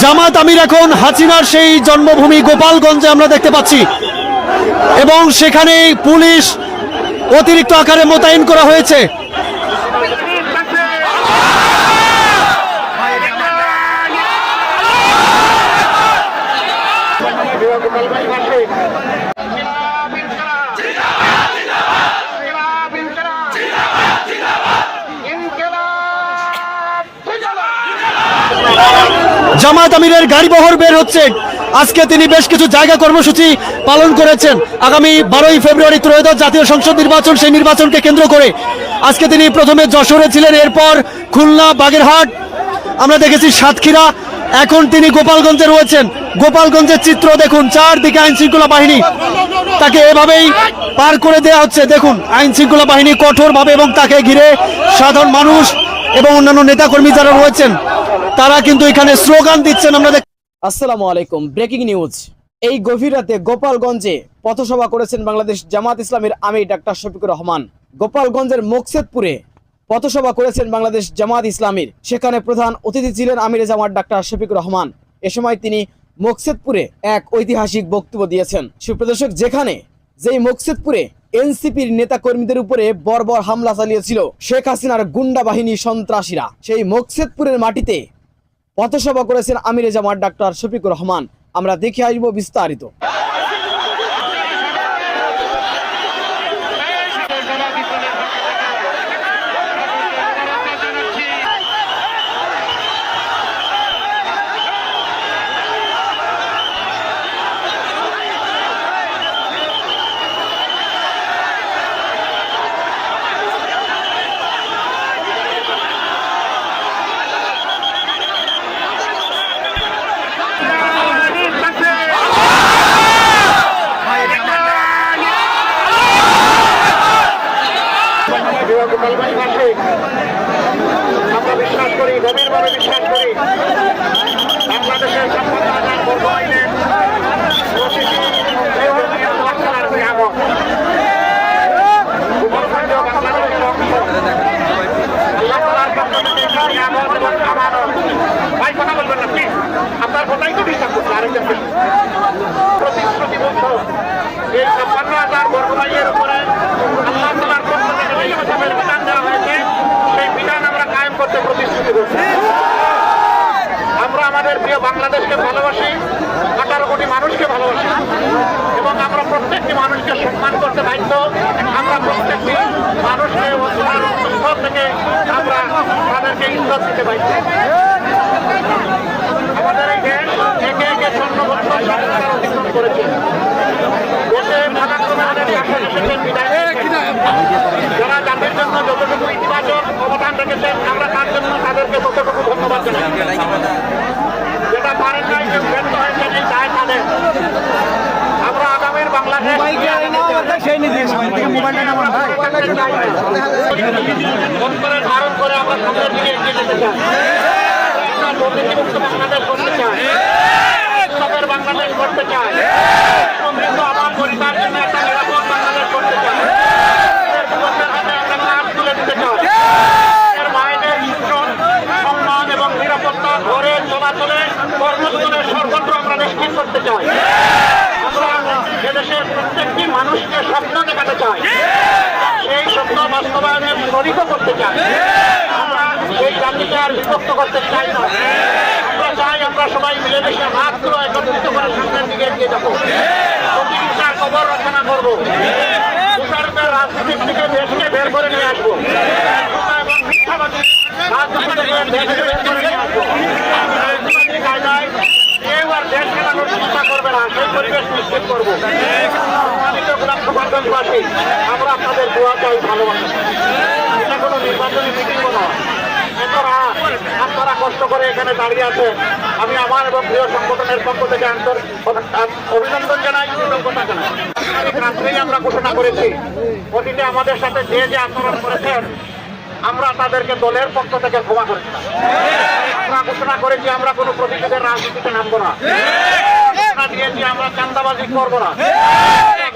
জামাত আমির এখন হাসিনার সেই জন্মভূমি গোপালগঞ্জে আমরা দেখতে পাচ্ছি। এবং সেখানে পুলিশ অতিরিক্ত আকারে মোতায়েন করা হয়েছে। জামাত আমিরের গাড়ি বহর বের হচ্ছে। আজকে তিনি বেশ কিছু জায়গা কর্মসূচি পালন করেছেন। আগামী বারোই ফেব্রুয়ারি ত্রয়োদশ জাতীয় সংসদ নির্বাচন, সেই নির্বাচনকে কেন্দ্র করে আজকে তিনি প্রথমে যশোরে ছিলেন, এরপর খুলনা, বাগেরহাট, আমরা দেখেছি সাতক্ষীরা, এখন তিনি গোপালগঞ্জে রয়েছেন। গোপালগঞ্জের চিত্র দেখুন, চারদিকে আইন শৃঙ্খলা বাহিনী তাকে এভাবেই পার করে দেওয়া হচ্ছে। দেখুন, আইন শৃঙ্খলা বাহিনী কঠোরভাবে এবং তাকে ঘিরে সাধারণ মানুষ এবং অন্যান্য নেতাকর্মী যারা রয়েছেন তারা কিন্তু এখানে স্লোগান দিচ্ছেন, আমরা আসসালামু আলাইকুম। Breaking news. এই গভীর রাতে গোপালগঞ্জে পথসভা করেছেন বাংলাদেশ জামাত ইসলামের আমির ডাক্তার শফিকুর রহমান। গোপালগঞ্জের মোকসেদপুরে পথসভা করেছেন বাংলাদেশ জামাত ইসলামীর। সেখানে প্রধান অতিথি ছিলেন আমিরে জামাত ডাক্তার শফিকুর রহমান। এ সময় তিনি মোকসেদপুরে এক ঐতিহাসিক বক্তব্য দিয়েছেন। সুপ্রদর্শক, যেখানে যেই মোকসেদপুরে এনসিপির নেতা কর্মীদের উপরে বর্বর হামলা চালিয়েছিল শেখ হাসিনার গুন্ডা বাহিনী সন্ত্রাসীরা, সেই মোকসেদপুরের মাটিতে পথসভা করেছেন আমিরে জামার ডাক্তার শফিকুর রহমান। আমরা দেখে আসব বিস্তারিত আমরা বিশ্বাস করি গভীরভাবে বিশ্বাস করি বাংলাদেশের সম্পদ আদান করব আইনের প্রতিটি প্রয়োজনীয় সংস্কার নিয়ামক উপরখণ্ড বাংলাদেশের অংশ আল্লাহ তাআলার পক্ষ থেকে এই নিয়ামক এবং আমানত ভাই কথা বলবেন না প্লিজ আপনার কথাই তো বিশ্বাস করছে আরেকজন প্রতিশ্রুতিবদ্ধ এই ছাপ্পান্ন হাজার বর্গমাইয়ের উপরে আল্লাহ তালার পক্ষ থেকে যে হিসাবের বিধান দেওয়া হয়েছে সেই বিধান আমরা কায়েম করতে প্রতিশ্রুতি করছি আমরা আমাদের প্রিয় বাংলাদেশকে ভালোবাসি আঠারো কোটি মানুষকে ভালোবাসি এবং আমরা প্রত্যেকটি মানুষকে সম্মান করতে বাধ্য আমরা প্রত্যেকটি মানুষকে ওনার স্তর থেকে আমরা তাদেরকে ইজ্জত দিতে আমাদের এই দেশ একে একে স্বর্ণ বছর অতিক্রম করেছে। দেশে নানাক্রমে অনেক শাসকের বিদায়। যারা জাতির জন্য যতটুকু ইতিবাচক অবদান রেখেছেন আমরা তার জন্য তাদেরকে ততটুকু ধন্যবাদ জানাই। যেটা পারেন নাই ব্যর্থ হয়েছেন এই দায় তাদের আমরা আগামীর বাংলাদেশ অন্তরে ধারণ করে আমরা সামনের দিকে এগিয়ে যেতে চাই। দুর্নীতিমুক্ত বাংলাদেশ করতে চাই উৎসবের বাংলাদেশ করতে চাই সমৃদ্ধ আমার পরিবার জন্য একটা নিরাপদ বাংলাদেশ করতে চাই এর যুবকদের হাতে একটা কাজ তুলে দিতে চাই এর মায়েদের শিক্ষণ সম্মান এবং নিরাপত্তা ঘরে চলাচলে কর্মস্থলে সর্বত্র আমরা নিশ্চিত করতে চাই। এদেশের প্রত্যেকটি মানুষকে স্বপ্ন দেখাতে চাই সেই স্বপ্ন বাস্তবায়নের শরিক করতে চাই আমরা এই জাতিকে আর বিভক্ত করতে চাই না। আমরা চাই আমরা সবাই মিলেমিশে হাতগুলো একত্রিত করে সামনের দিকে এগিয়ে যাব। প্রতিহিংসার খবর রচনা করব। তুষারদের রাজনীতির থেকে দেশকে বের করে নিয়ে আসব। এবং মিথ্যাবাদী রাজনীতি দেশকে বের করে নিয়ে আসব। কায়দায় আর দেশ চালানোর চেষ্টা করবে না, সেই পরিবেশ নিশ্চিত করব। আমরা আপনাদের দোয়া চাই ভালোবাসা। এটা কোনো নির্বাচনী মিটিংও না। আপনারা কষ্ট করে এখানে দাঁড়িয়ে আছেন আমি আমার এবং প্রিয় সংগঠনের পক্ষ থেকে আন্তর অভিনন্দন জানাই, কৃতজ্ঞতা জানাই। রাত্রেই আমরা ঘোষণা করেছি, অতীতে আমাদের সাথে যে যে আচরণ করেছেন আমরা তাদেরকে দলের পক্ষ থেকে ক্ষমা করেছিলাম আমরা ঘোষণা করেছি, আমরা কোনো প্রতিশোধের রাজনীতিতে নামবো না। ঘোষণা দিয়েছি, আমরা চান্দাবাজি করব না।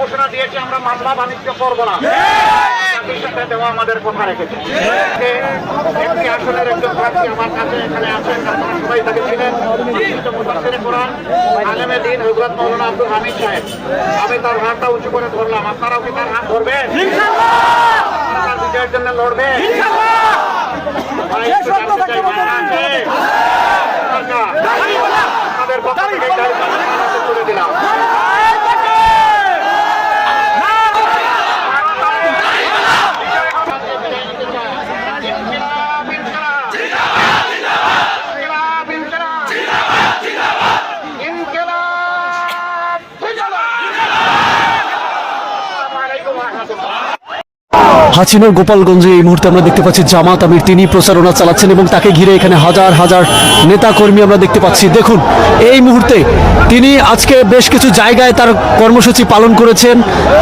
ঘোষণা দিয়েছি, আমরা মামলা বাণিজ্য করব না। দেওয়া আমাদের কথা রেখেছে। একজন আমার কাছে এখানে আছেন তাকে ছিলেন আলেমে দিন আব্দুল সাহেব। আমি তার হাতটা উঁচু করে ধরলাম। আপনারাও কি তার হাত ধরবেন? আপনারা বিজয়ের জন্য লড়বে। আপনাদের পক্ষ থেকে দায়িত্ব দিলাম। হাসিনার গোপালগঞ্জে এই মুহূর্তে আমরা দেখতে পাচ্ছি জামাত আমির, তিনি প্রচারণা চালাচ্ছেন এবং তাকে ঘিরে এখানে হাজার হাজার নেতা কর্মী আমরা দেখতে পাচ্ছি। দেখুন, এই মুহূর্তে তিনি আজকে বেশ কিছু জায়গায় তার কর্মসূচি পালন করেছেন।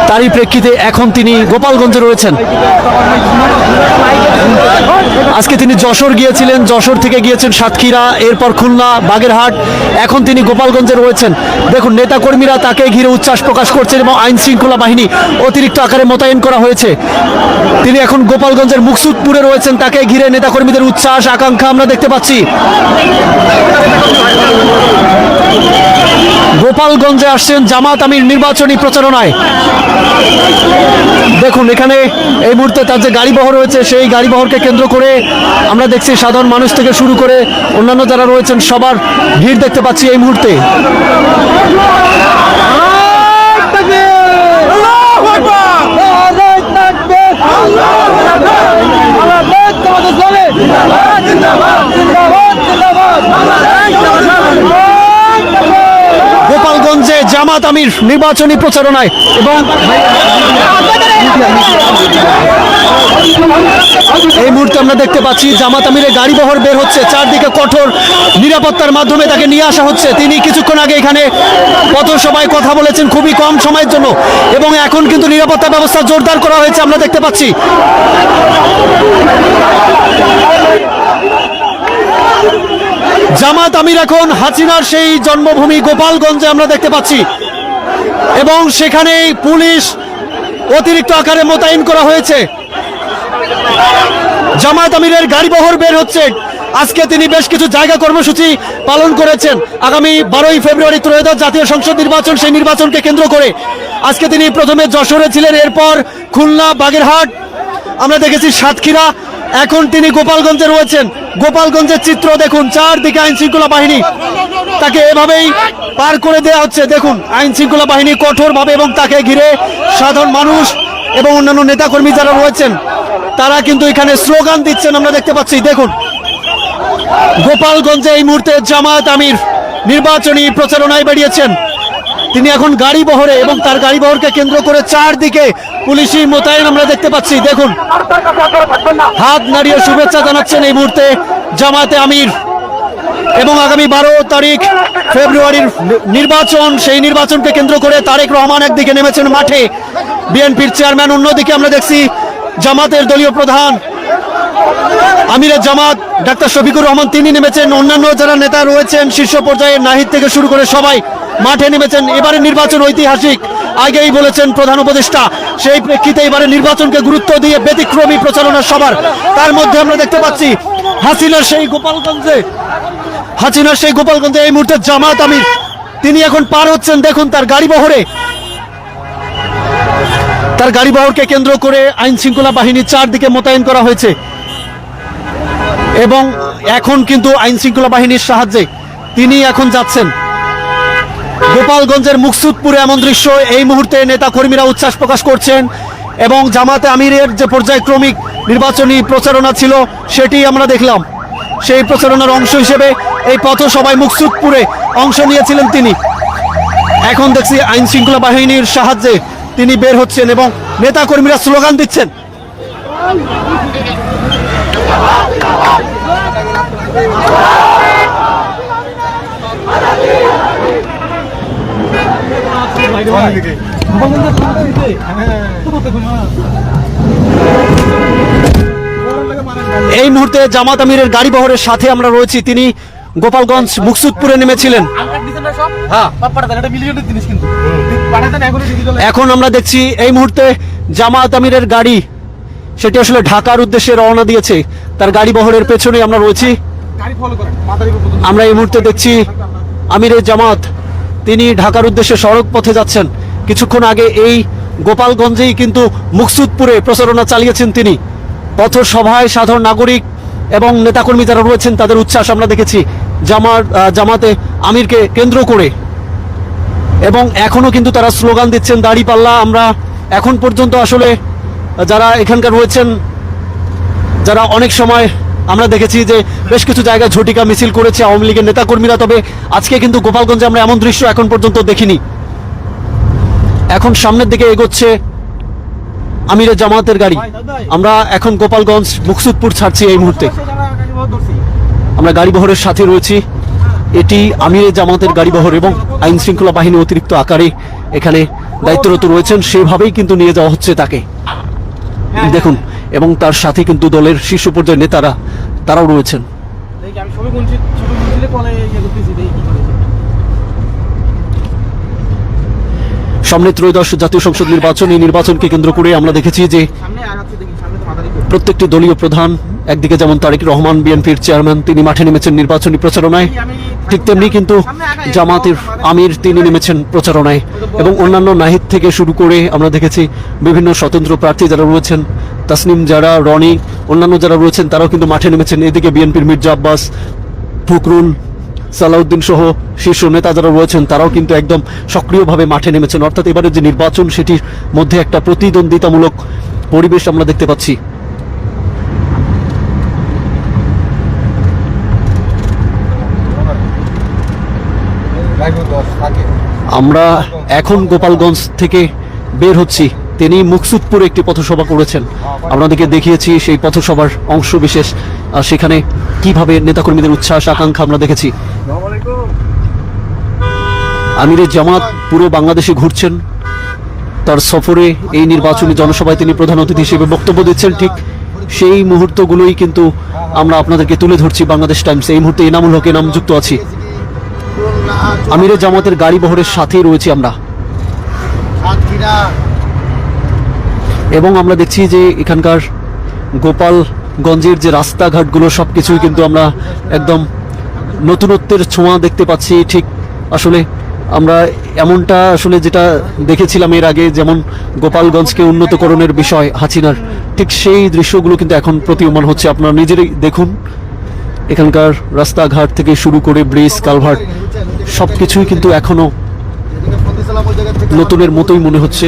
তারই প্রেক্ষিতে এখন তিনি গোপালগঞ্জে রয়েছেন। আজকে তিনি যশোর গিয়েছিলেন। যশোর থেকে গিয়েছেন সাতক্ষীরা, এরপর খুলনা, বাগেরহাট। এখন তিনি গোপালগঞ্জে রয়েছেন। দেখুন, নেতাকর্মীরা তাকে ঘিরে উচ্ছ্বাস প্রকাশ করছেন এবং আইন শৃঙ্খলা বাহিনী অতিরিক্ত আকারে মোতায়েন করা হয়েছে। তিনি এখন গোপালগঞ্জের মুকসুদপুরে রয়েছেন, তাকে ঘিরে নেতাকর্মীদের উচ্ছ্বাস, আকাঙ্ক্ষা আমরা দেখতে পাচ্ছি। গোপালগঞ্জে আসছেন জামাত আমির নির্বাচনী প্রচারণায়। দেখুন, এখানে এই মুহূর্তে তার যে গাড়িবহর রয়েছে, সেই গাড়ি গাড়িবহরকে কেন্দ্র করে আমরা দেখছি সাধারণ মানুষ থেকে শুরু করে অন্যান্য যারা রয়েছেন, সবার ভিড় দেখতে পাচ্ছি এই মুহূর্তে। গোপালগঞ্জে জামাত আমির নির্বাচনী প্রচারণায় এবং এই মুহূর্তে আমরা দেখতে পাচ্ছি জামাত আমিরের গাড়ি বহর বের হচ্ছে, চারদিকে কঠোর নিরাপত্তার মাধ্যমে তাকে নিয়ে আসা হচ্ছে। তিনি কিছুক্ষণ আগে এখানে পথসভায় কথা বলেছেন খুবই কম সময়ের জন্য এবং এখন কিন্তু নিরাপত্তা ব্যবস্থা জোরদার করা হয়েছে, আমরা দেখতে পাচ্ছি। জামাত আমির এখন হাসিনার সেই জন্মভূমি গোপালগঞ্জে আমরা দেখতে পাচ্ছি। এবং সেখানে পুলিশ অতিরিক্ত আকারে মোতায়েন করা হয়েছে। জামাত আমিরের গাড়ি বহর বের হচ্ছে। আজকে তিনি বেশ কিছু জায়গা কর্মসূচি পালন করেছেন। আগামী বারোই ফেব্রুয়ারি ত্রয়োদশ জাতীয় সংসদ নির্বাচন, সেই নির্বাচনকে কেন্দ্র করে। আজকে তিনি প্রথমে যশোরে ছিলেন, এরপর খুলনা, বাগেরহাট। আমরা দেখেছি সাতক্ষীরা। এখন তিনি গোপালগঞ্জে রয়েছেন। গোপালগঞ্জের চিত্র দেখুন, চারদিকে আইন শৃঙ্খলা বাহিনী। তাকে এভাবেই পার করে দেওয়া হচ্ছে। দেখুন, আইন শৃঙ্খলা বাহিনী কঠোরভাবে এবং তাকে ঘিরে সাধারণ মানুষ এবং অন্যান্য নেতাকর্মী যারা রয়েছেন, তারা কিন্তু এখানে স্লোগান দিচ্ছেন, আমরা দেখতে পাচ্ছি। দেখুন, গোপালগঞ্জে এই মুহূর্তে জামাত আমির নির্বাচনী প্রচারণায় বেরিয়েছেন। তিনি এখন গাড়ি বহরে এবং তার গাড়ি বহরকে কেন্দ্র করে চারদিকে পুলিশি মোতায়েন আমরা দেখতে পাচ্ছি। দেখুন, হাত নাড়িয়ে শুভেচ্ছা জানাচ্ছেন এই মুহূর্তে জামাতে আমির এবং আগামী বারো তারিখ ফেব্রুয়ারির নির্বাচন, সেই নির্বাচনকে কেন্দ্র করে তারেক রহমান একদিকে নেমেছেন মাঠে। বিএনপির চেয়ারম্যান অন্যদিকে আমরা দেখছি জামাতের দলীয় প্রধান আমিরের জামাত, ডাক্তার শফিকুর রহমান তিনি নেমেছেন। অন্যান্য যারা নেতা রয়েছেন শীর্ষ পর্যায়ে নাহিদ থেকে শুরু করে সবাই মাঠে নেমেছেন এবারে নির্বাচন ঐতিহাসিক। আগেই বলেছেন প্রধান উপদেষ্টা, সেই প্রেক্ষিতে এবারে নির্বাচনকে গুরুত্ব দিয়ে ব্যতিক্রমী প্রচারণা সবার তার মধ্যে আমরা দেখতে পাচ্ছি হাসিনার সেই গোপালগঞ্জে, হাসিনার সেই গোপালগঞ্জে এই মুহূর্তে জামাত আমির। তিনি এখন পার হচ্ছেন, দেখুন তার গাড়ি বহরে। তার গাড়ি বহরকে কেন্দ্র করে আইন শৃঙ্খলা বাহিনী চারদিকে মোতায়েন করা হয়েছে। এবং এখন কিন্তু আইন শৃঙ্খলা বাহিনীর সাহায্যে তিনি এখন যাচ্ছেন। গোপালগঞ্জের মুকসুদপুরে এমন দৃশ্য। এই মুহূর্তে নেতা কর্মীরা উচ্ছ্বাস প্রকাশ করছেন এবং জামাতে আমিরের যে পর্যায়ক্রমিক নির্বাচনী প্রচারণা ছিল, সেটি আমরা দেখলাম। সেই প্রচারণার অংশ হিসেবে এই পথসভায় মুকসুদপুরে অংশ নিয়েছিলেন তিনি। এখন দেখছি আইন শৃঙ্খলা বাহিনীর সাহায্যে তিনি বের হচ্ছেন এবং নেতা কর্মীরা স্লোগান দিচ্ছেন। এই মুহূর্তে জামাত আমিরের গাড়ি বহরের সাথে আমরা রয়েছি। তিনি গোপালগঞ্জ মুকসুদপুরে নেমেছিলেন। এখন আমরা দেখছি এই মুহূর্তে জামাত আমিরের গাড়ি সেটি আসলে ঢাকার উদ্দেশ্যে রওনা দিয়েছে। তার গাড়ি বহরের পেছনে আমরা রয়েছি। আমরা এই মুহূর্তে দেখছি আমিরের জামাত। তিনি ঢাকার উদ্দেশ্যে সড়ক পথে যাচ্ছেন। কিছুক্ষণ আগে এই গোপালগঞ্জেই কিন্তু মুকসুদপুরে প্রচারণা চালিয়েছেন তিনি। পথসভায় সাধারণ নাগরিক এবং নেতাকর্মী যারা রয়েছেন, তাদের উচ্ছ্বাস আমরা দেখেছি। জামার জামাতে আমিরকে কেন্দ্র করে। এবং এখনও কিন্তু তারা স্লোগান দিচ্ছেন, দাড়ি পাল্লা। আমরা এখন পর্যন্ত আসলে যারা এখানকার রয়েছেন, যারা অনেক সময় আমরা দেখেছি যে বেশ কিছু জায়গায় ঝটিকা মিছিল করেছে আওয়ামী লীগের নেতাকর্মীরা, তবে আজকে কিন্তু গোপালগঞ্জে আমরা এমন দৃশ্য এখন পর্যন্ত দেখিনি। এখন সামনের দিকে এগোচ্ছে আমিরের জামাতের গাড়ি। আমরা এখন গোপালগঞ্জ, মুকসুদপুর ছাড়ছি এই মুহূর্তে। আমরা গাড়ি বহরের সাথে রয়েছি। এটি আমিরের জামাতের গাড়ি বহর এবং আইন শৃঙ্খলা বাহিনী অতিরিক্ত আকারে এখানে দায়িত্বরত রয়েছেন। সেভাবেই কিন্তু নিয়ে যাওয়া হচ্ছে তাকে। দেখুন এবং তার সাথে কিন্তু দলের শীর্ষ পর্যায়ের নেতারা তারাও রয়েছেন। ইয়ে সামনে ত্রয়োদশ জাতীয় সংসদ নির্বাচন এই নির্বাচনকে কেন্দ্র করে আমরা দেখেছি যে প্রত্যেকটি দলীয় প্রধান একদিকে যেমন তারেক রহমান, বিএনপির চেয়ারম্যান, তিনি মাঠে নেমেছেন নির্বাচনী প্রচারণায়, ঠিক তেমনি কিন্তু জামাতের আমির তিনি নেমেছেন প্রচারণায়। এবং অন্যান্য নাহিদ থেকে শুরু করে আমরা দেখেছি বিভিন্ন স্বতন্ত্র প্রার্থী যারা রয়েছেন, তাসনিম যারা রনি, অন্যান্য যারা রয়েছেন, তারাও কিন্তু মাঠে নেমেছেন। এদিকে বিএনপির মির্জা আব্বাস, ফখরুল, সালাউদ্দিন সহ শীর্ষ নেতা যারা রয়েছেন, তারাও কিন্তু একদম সক্রিয়ভাবে মাঠে নেমেছেন। অর্থাৎ এবারে যে নির্বাচন, সেটির মধ্যে একটা প্রতিদ্বন্দ্বিতামূলক পরিবেশ আমরা দেখতে পাচ্ছি। আমরা এখন গোপালগঞ্জ থেকে বের হচ্ছি। তিনি মুকসুদপুরে একটি পথসভা করেছেন। আপনাদেরকে দেখিয়েছি সেই পথসভার অংশ বিশেষ সেখানে কীভাবে নেতাকর্মীদের উচ্ছ্বাস, আকাঙ্ক্ষা আমরা দেখেছি। আমিরের জামাত পুরো বাংলাদেশে ঘুরছেন। তার সফরে এই নির্বাচনী জনসভায় তিনি প্রধান অতিথি হিসেবে বক্তব্য দিচ্ছেন। ঠিক সেই মুহূর্তগুলোই কিন্তু আমরা আপনাদেরকে তুলে ধরছি বাংলাদেশ টাইমস। এই মুহূর্তে এনামুল হক এনাম যুক্ত আছি। আমিরের জামাতের গাড়ি বহরের সাথেই রয়েছি আমরা। এবং আমরা দেখছি যে এখানকার গোপালগঞ্জের যে রাস্তাঘাটগুলো সব কিছুই কিন্তু আমরা একদম নতুনত্বের ছোঁয়া দেখতে পাচ্ছি। ঠিক আসলে আমরা এমনটা আসলে যেটা দেখেছিলাম এর আগে যেমন গোপালগঞ্জকে উন্নতকরণের বিষয় হাসিনার ঠিক সেই দৃশ্যগুলো কিন্তু এখন প্রতীয়মান হচ্ছে। আপনারা নিজেরাই দেখুন। এখানকার রাস্তাঘাট থেকে শুরু করে ব্রিজ, কালভার্ট সব কিছুই কিন্তু এখনও নতুনের মতোই মনে হচ্ছে।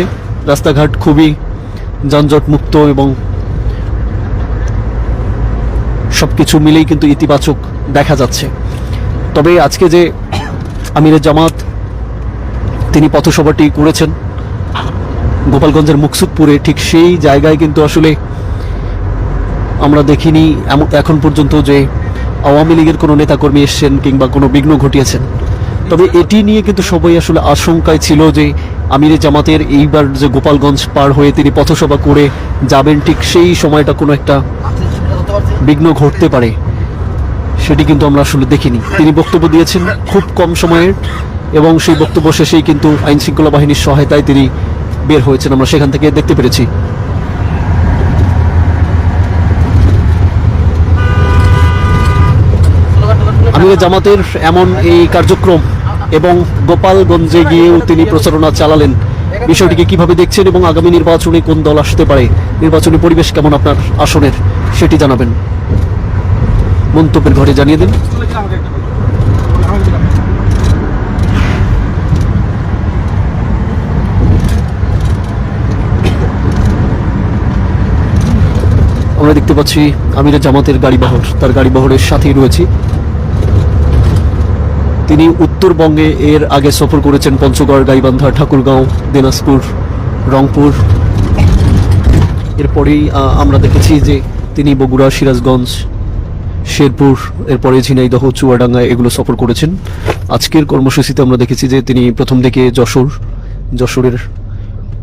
রাস্তাঘাট খুবই যানজট মুক্ত এবং সবকিছু মিলেই কিন্তু ইতিবাচক দেখা যাচ্ছে। তবে আজকে যে আমিরের জামাত, তিনি পথসভাটি করেছেন, গোপালগঞ্জের মুকসুদপুরে ঠিক সেই জায়গায় কিন্তু আসলে আমরা দেখিনি এমন এখন পর্যন্ত যে আওয়ামী লীগের কোনো নেতাকর্মী এসছেন কিংবা কোনো বিঘ্ন ঘটিয়েছেন? তবে এটি নিয়ে কিন্তু সবাই আসলে আশঙ্কায় ছিল যে আমিরে জামাতের এইবার যে গোপালগঞ্জ পার হয়ে তিনি পথসভা করে যাবেন, ঠিক সেই সময়টা কোনো একটা বিঘ্ন ঘটতে পারে, সেটি কিন্তু আমরা আসলে দেখিনি। তিনি বক্তব্য দিয়েছেন খুব কম সময়ের এবং সেই বক্তব্য শেষেই কিন্তু আইন শৃঙ্খলা বাহিনীর সহায়তায় তিনি বের হয়েছেন। আমরা সেখান থেকে দেখতে পেরেছি। আমির জামাতের এমন এই কার্যক্রম এবং গোপালগঞ্জে গিয়েও তিনি প্রচারণা চালালেন। বিষয়টিকে কীভাবে দেখছেন এবং আগামী নির্বাচনে কোন দল আসতে পারে? নির্বাচনী পরিবেশ কেমন আপনার আসনের? সেটি জানাবেন। মন্তব্যের ঘরে জানিয়ে দিন। আমরা দেখতে পাচ্ছি আমিরা জামাতের গাড়ি বহর তার গাড়ি বহরের সাথেই রয়েছি তিনি উত্তরবঙ্গে এর আগে সফর করেছেন পঞ্চগড় গাইবান্ধা ঠাকুরগাঁও দিনাজপুর রংপুর। এরপরেই আমরা দেখেছি যে তিনি বগুড়া সিরাজগঞ্জ শেরপুর এরপরে ঝিনাইদহ চুয়াডাঙ্গা এগুলো সফর করেছেন। আজকের কর্মসূচিতে আমরা দেখেছি যে তিনি প্রথম দিকে যশোর যশোরের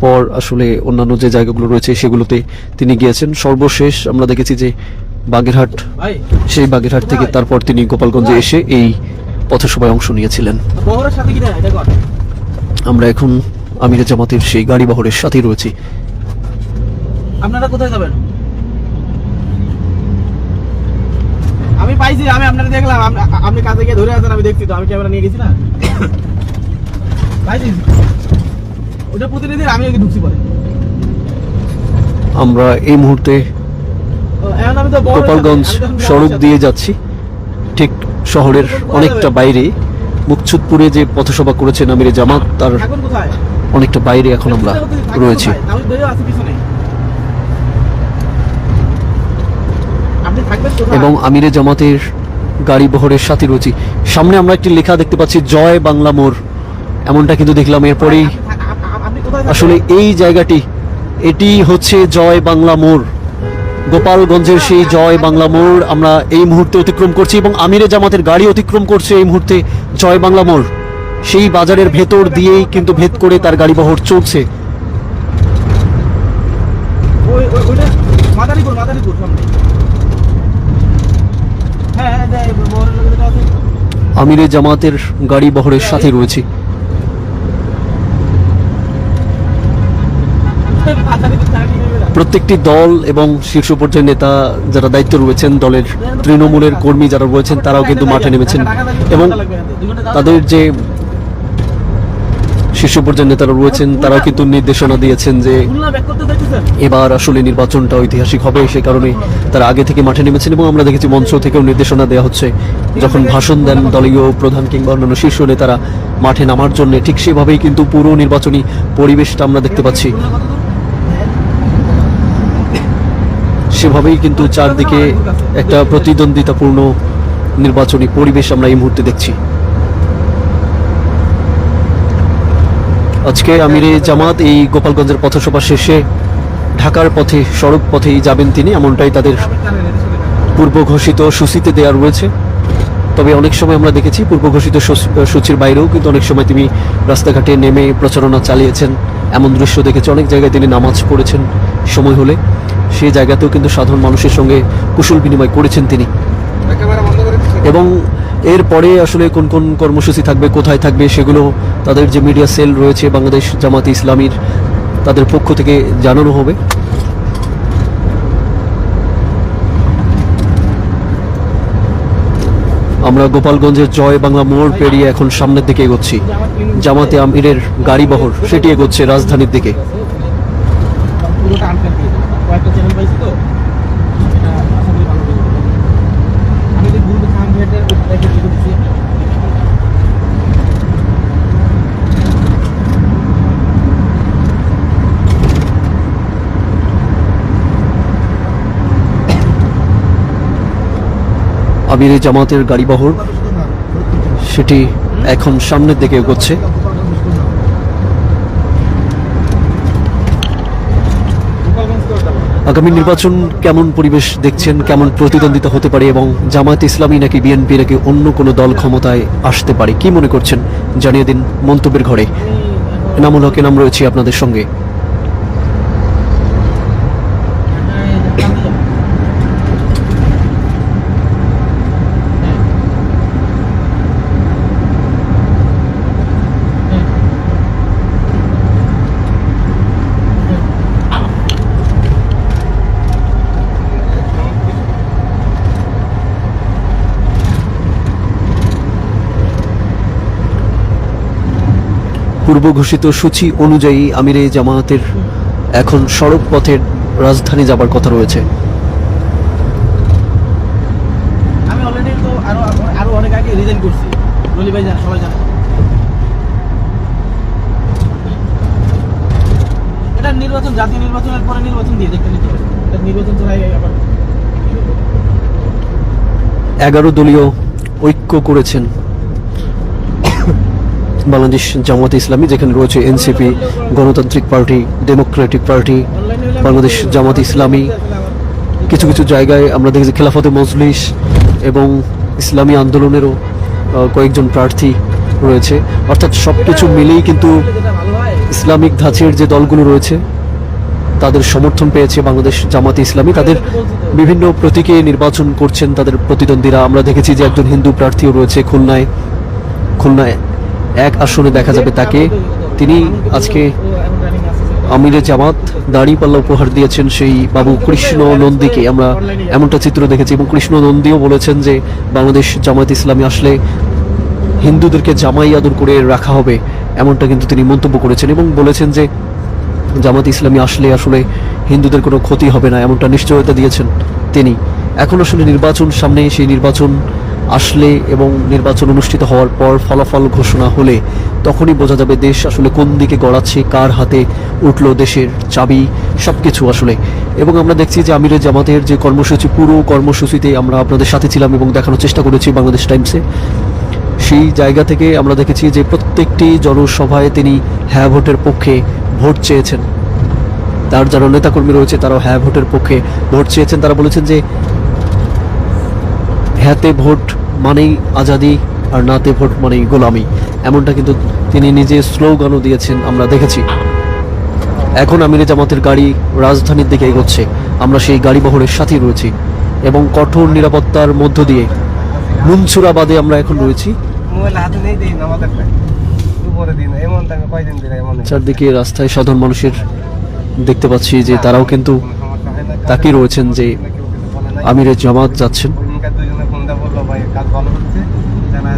পর আসলে অন্যান্য যে জায়গাগুলো রয়েছে সেগুলোতে তিনি গিয়েছেন। সর্বশেষ আমরা দেখেছি যে বাগেরহাট সেই বাগেরহাট থেকে তারপর তিনি গোপালগঞ্জে এসে এই পথসভায় অংশ নিয়েছিলেন। আমরা এখন আমির জামাতের সেই গাড়ি বহরের সাথে রয়েছি। আপনারা কোথায় যাবেন? আমি পাইছি আমি আপনাকে দেখলাম আপনি কাছে গিয়ে ধরে আছেন আমি দেখছি তো আমি ক্যামেরা নিয়ে গেছি না। পাইছি। ওটা প্রতিনিধির আমি ওকে ঢুকছি পরে। আমরা এই মুহূর্তে গোপালগঞ্জ সড়ক দিয়ে যাচ্ছি ঠিক শহরের অনেকটা বাইরে। মুকছুদপুরে যে পথসভা করেছেন আমিরে জামাত তার অনেকটা বাইরে এখন আমরা রয়েছি। এবং আমিরে জামাতের গাড়ি বহরের সাথে রয়েছি। সামনে আমরা একটি লেখা দেখতে পাচ্ছি জয় বাংলা মোড়। এমনটা কিন্তু দেখলাম এরপরেই? আসলে এই জায়গাটি এটি হচ্ছে জয় বাংলা মোড়। গোপালগঞ্জের সেই জয় বাংলা মোড় আমরা এই মুহূর্তে অতিক্রম করছি এবং আমিরে জামাতের গাড়ি অতিক্রম করছে এই মুহূর্তে জয় বাংলা মোড়। সেই বাজারের ভেতর দিয়েই কিন্তু ভেদ করে তার গাড়ি বহর চলছে হ্যাঁ হ্যাঁ আমিরে জামাতের গাড়ি বহরের সাথে রয়েছি। প্রত্যেকটি দল এবং শীর্ষ পর্যায়ের নেতা যারা দায়িত্ব রয়েছেন, দলের তৃণমূলের কর্মী যারা রয়েছেন, তারাও কিন্তু মাঠে নেমেছেন। এবং তাদের যে শীর্ষ পর্যায়ের নেতারা রয়েছেন, তারাও কিন্তু নির্দেশনা দিয়েছেন যে এবার আসলে নির্বাচনটা ঐতিহাসিক হবে। সে কারণে তারা আগে থেকে মাঠে নেমেছেন এবং আমরা দেখেছি মঞ্চ থেকেও নির্দেশনা দেওয়া হচ্ছে। যখন ভাষণ দেন দলীয় প্রধান কিংবা অন্যান্য শীর্ষ নেতারা মাঠে নামার জন্য, ঠিক সেভাবেই কিন্তু পুরো নির্বাচনী পরিবেশটা আমরা দেখতে পাচ্ছি। সেভাবেই কিন্তু চারদিকে একটা প্রতিদ্বন্দ্বিতাপূর্ণ নির্বাচনী পরিবেশ আমরা এই মুহূর্তে দেখছি। আজকে আমিরে জামাত এই গোপালগঞ্জের পথসভা শেষে ঢাকার পথে, সড়ক পথেই যাবেন তিনি, এমনটাই তাদের পূর্ব ঘোষিত সূচিতে দেওয়া রয়েছে। তবে অনেক সময় আমরা দেখেছি পূর্ব ঘোষিত সূচি- সূচির বাইরেও কিন্তু অনেক সময় তিনি রাস্তাঘাটে নেমে প্রচারণা চালিয়েছেন। এমন দৃশ্য দেখেছি, অনেক জায়গায় তিনি নামাজ পড়েছেন সময় হলে। সেই জায়গাতেও কিন্তু সাধারণ মানুষের সঙ্গে কুশল বিনিময় করেছেন তিনি। এবং এরপরে আসলে কোন কোন কর্মসূচি থাকবে কোথায় থাকবে সেগুলো তাদের যে মিডিয়া সেল রয়েছে বাংলাদেশ জামাতে ইসলামীর তাদের পক্ষ থেকে জানানো হবে। আমরা গোপালগঞ্জের জয় বাংলা মোড় পেরিয়ে এখন সামনের দিকে এগোচ্ছি। জামাতে আমিরের গাড়ি বহর সেটি এগোচ্ছে রাজধানীর দিকে। আমিরে জামাতের গাড়ি বহর সেটি এখন সামনের দিকে এগোচ্ছে গোপালগঞ্জ তো যাব আগামী নির্বাচন কেমন পরিবেশ দেখছেন? কেমন প্রতিদ্বন্দ্বিতা হতে পারে এবং জামায়াত ইসলামী নাকি বিএনপি নাকি অন্য কোনো দল ক্ষমতায় আসতে পারে? কি মনে করছেন? জানিয়ে দিন মন্তব্যের ঘরে। এনামুল হক নাম রয়েছে আপনাদের সঙ্গে। পূর্ব ঘোষিত সূচি অনুযায়ী আমিরে জামায়াতের এখন সড়ক পথের রাজধানী যাবার কথা রয়েছে। আমি অলরেডি তো আরও আরও অনেক আগে রিজাইন করছি। রলি ভাই জানে সবাই জানে। এটা নির্বাচন জাতীয় নির্বাচনের পরে নির্বাচন দিয়ে দেখতে নিতে এটা নির্বাচন ছাড়াই আবার এগারো দলীয় ঐক্য করেছেন। বাংলাদেশ জামাত ইসলামী, যেখানে রয়েছে এনসিপি গণতান্ত্রিক party democratic party Bangladesh Jamaat Islami. কিছু কিছু জায়গায় আমরা দেখেছি খেলাফতে মজলিস এবং ইসলামী আন্দোলনেরও কয়েকজন প্রার্থী রয়েছে। অর্থাৎ সব কিছু মিলেই কিন্তু ইসলামিক ধাঁচের যে দলগুলো রয়েছে, তাদের সমর্থন পেয়েছে বাংলাদেশ জামাতে ইসলামী। তাদের বিভিন্ন প্রতীকে নির্বাচন করছেন তাদের প্রতিদ্বন্দ্বীরা। আমরা দেখেছি যে একজন হিন্দু প্রার্থীও রয়েছে খুলনায়। খুলনায় এক আসনে দেখা যাবে তাকে। তিনি আজকে আমিরে জামাত দাড়িপাল্লা উপহার দিয়েছেন সেই বাবু কৃষ্ণ নন্দীকে। আমরা এমনটা চিত্র দেখেছি এবং কৃষ্ণ নন্দীও বলেছেন যে বাংলাদেশ জামাত ইসলামী আসলে হিন্দুদেরকে জামাই আদর করে রাখা হবে, এমনটা কিন্তু তিনি মন্তব্য করেছেন এবং বলেছেন যে জামাত ইসলামী আসলে আসলে হিন্দুদের কোনো ক্ষতি হবে না, এমনটা নিশ্চয়তা দিয়েছেন তিনি। এখন আসলে নির্বাচন সামনে, সেই নির্বাচন আসলে এবং নির্বাচন অনুষ্ঠিত হওয়ার পর ফলাফল ঘোষণা হলে তখনই বোঝা যাবে দেশ আসলে কোন দিকে গড়াচ্ছে, কার হাতে উঠল দেশের চাবি সব কিছু আসলে। এবং আমরা দেখছি যে আমিরের জামাতের যে কর্মসূচি, পুরো কর্মসূচিতে আমরা আপনাদের সাথে ছিলাম এবং দেখানোর চেষ্টা করেছি বাংলাদেশ টাইমসে। সেই জায়গা থেকে আমরা দেখেছি যে প্রত্যেকটি জনসভায় তিনি হ্যাঁ ভোটের পক্ষে ভোট চেয়েছেন। তার যারা নেতাকর্মী রয়েছে তারাও হ্যাঁ ভোটের পক্ষে ভোট চেয়েছেন। তারা বলেছেন যে হ্যাঁতে ভোট মানেই আজাদি আর নাতে ভোট মানেই গোলামি। এমনটা কিন্তু তিনি নিজে স্লোগানও দিয়েছেন আমরা দেখেছি। এখন আমিরে জামাতের গাড়ি রাজধানীর দিকে এগোচ্ছে। আমরা সেই গাড়ি বহরের সাথেই রয়েছি এবং কঠোর নিরাপত্তার মধ্য দিয়ে মুনসুরাবাদে আমরা এখন রয়েছি। চারদিকে রাস্তায় সাধারণ মানুষের দেখতে পাচ্ছি যে তারাও কিন্তু তাকিয়ে রয়েছেন যে কেউ কিছু বলে নাই আমিরে জামাত যাচ্ছেন। ভাই কাজ ভালো হচ্ছে জানা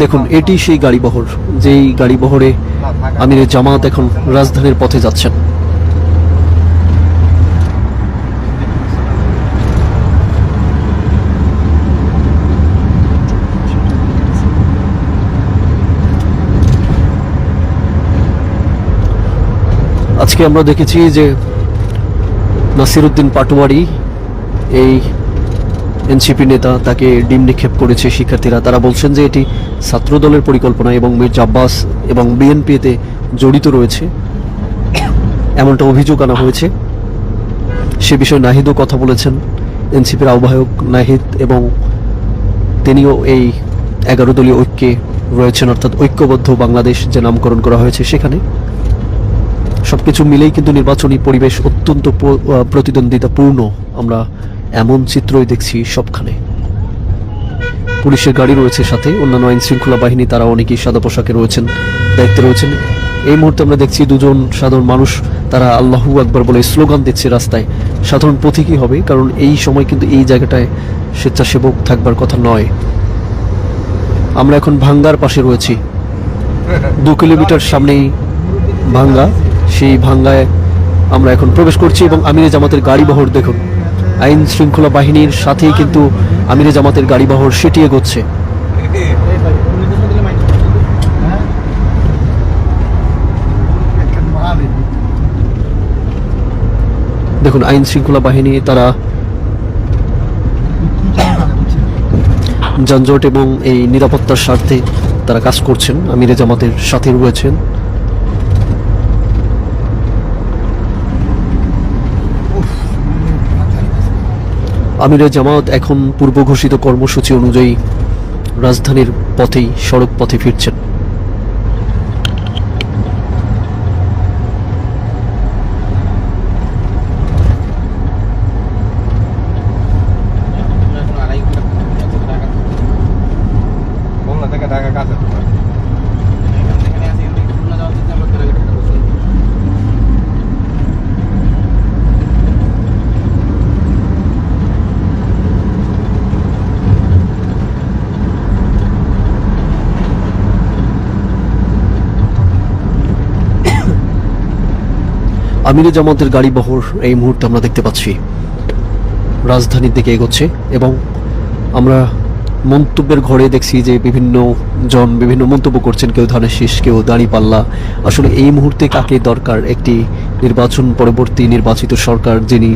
দেখুন এটি সেই গাড়ি বহর যেই গাড়ি বহরে আমিরে জামাত এখন রাজধানীর পথে যাচ্ছেন। আজকে আমরা দেখেছি যে নাসিরুদ্দিন পাটোয়ারি, এই এনসিপি নেতা তাকে ডিম নিক্ষেপ করেছে শিক্ষার্থীরা। তারা বলছেন যে এটি ছাত্রদলের পরিকল্পনা এবং মির্জা আব্বাস এবং বিএনপিতে জড়িত রয়েছে। এমনটা অভিযোগ আনা হয়েছে। সে বিষয়ে নাহিদও কথা বলেছেন। এনসিপির আহ্বায়ক নাহিদ এবং তিনিও এই এগারো দলীয় ঐক্যে রয়েছেন, অর্থাৎ ঐক্যবদ্ধ বাংলাদেশ যে নামকরণ করা হয়েছে সেখানে। সবকিছু মিলেই কিন্তু নির্বাচনী পরিবেশ অত্যন্ত প্রতিদ্বন্দ্বিতাপূর্ণ। আমরা এমন চিত্রই দেখছি সবখানে। পুলিশের গাড়ি রয়েছে সাথে, অন্যান্য আইন শৃঙ্খলা বাহিনী তারা অনেকেই সাদা পোশাকে রয়েছেন, দায়িত্বে রয়েছেন। এই মুহূর্তে আমরা দেখছি দুজন সাধারণ মানুষ, তারা আল্লাহু আকবার বলে স্লোগান দিচ্ছে রাস্তায়। সাধারণ পথিকই হবে, কারণ এই সময় কিন্তু এই জায়গাটায় স্বেচ্ছাসেবক থাকবার কথা নয়। আমরা এখন ভাঙ্গার পাশে রয়েছি। দু কিলোমিটার সামনেই ভাঙ্গা। সেই ভাঙ্গায় আমরা এখন প্রবেশ করছি এবং আমিরে জামাতের গাড়ি বহর দেখুন। আইন শৃঙ্খলা বাহিনীর সাথেই কিন্তু আমিরে জামাতের গাড়ি বহর সেটি এগোচ্ছে। দেখুন, আইন শৃঙ্খলা বাহিনী, তারা যানজট এবং এই নিরাপত্তার স্বার্থে তারা কাজ করছেন। আমিরে জামাতের সাথে রয়েছেন। আমিরে জামাত এখন পূর্ব ঘোষিত কর্মসূচি অনুযায়ী রাজধানীর পথেই সড়ক পথে ফিরছেন খুলনা থেকে ঢাকা কাছে তোমার আমিরে জামাতের গাড়ি বহর এই মুহূর্তে আমরা দেখতে পাচ্ছি। রাজধানীর দিকে এগোচ্ছে এবং আমরা মন্তব্যের ঘরে দেখছি যে বিভিন্ন জন বিভিন্ন মন্তব্য করছেন, কেউ ধানের শীষ, কেউ দাড়ি পাল্লা। আসলে এই মুহূর্তে কাকে দরকার? একটি নির্বাচন পরবর্তী নির্বাচিত সরকার যিনি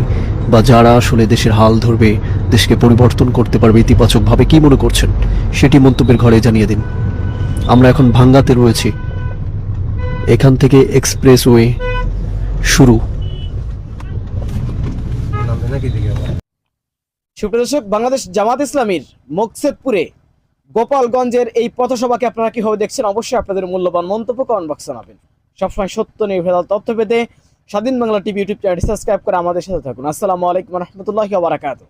বা যারা আসলে দেশের হাল ধরবে, দেশকে পরিবর্তন করতে পারবে ইতিবাচকভাবে কি মনে করছেন? সেটি মন্তব্যের ঘরে জানিয়ে দিন। আমরা এখন ভাঙ্গাতে রয়েছি। এখান থেকে এক্সপ্রেসওয়ে শুরু। সুপ্রদর্শক বাংলাদেশ জামাত ইসলামীর মকসেদপুরে গোপালগঞ্জের এই পথসভাকে আপনারা কীভাবে দেখছেন? অবশ্যই আপনাদের মূল্যবান মন্তব্য কমেন্ট বক্সে জানাবেন। সবসময় সত্য নির্ভেদাল তথ্য পেতে Swadhin Bangla TV YouTube channel subscribe করে আমাদের সাথে থাকুন। আসসালামু আলাইকুম রহমতুল্লাহ বারাকাতু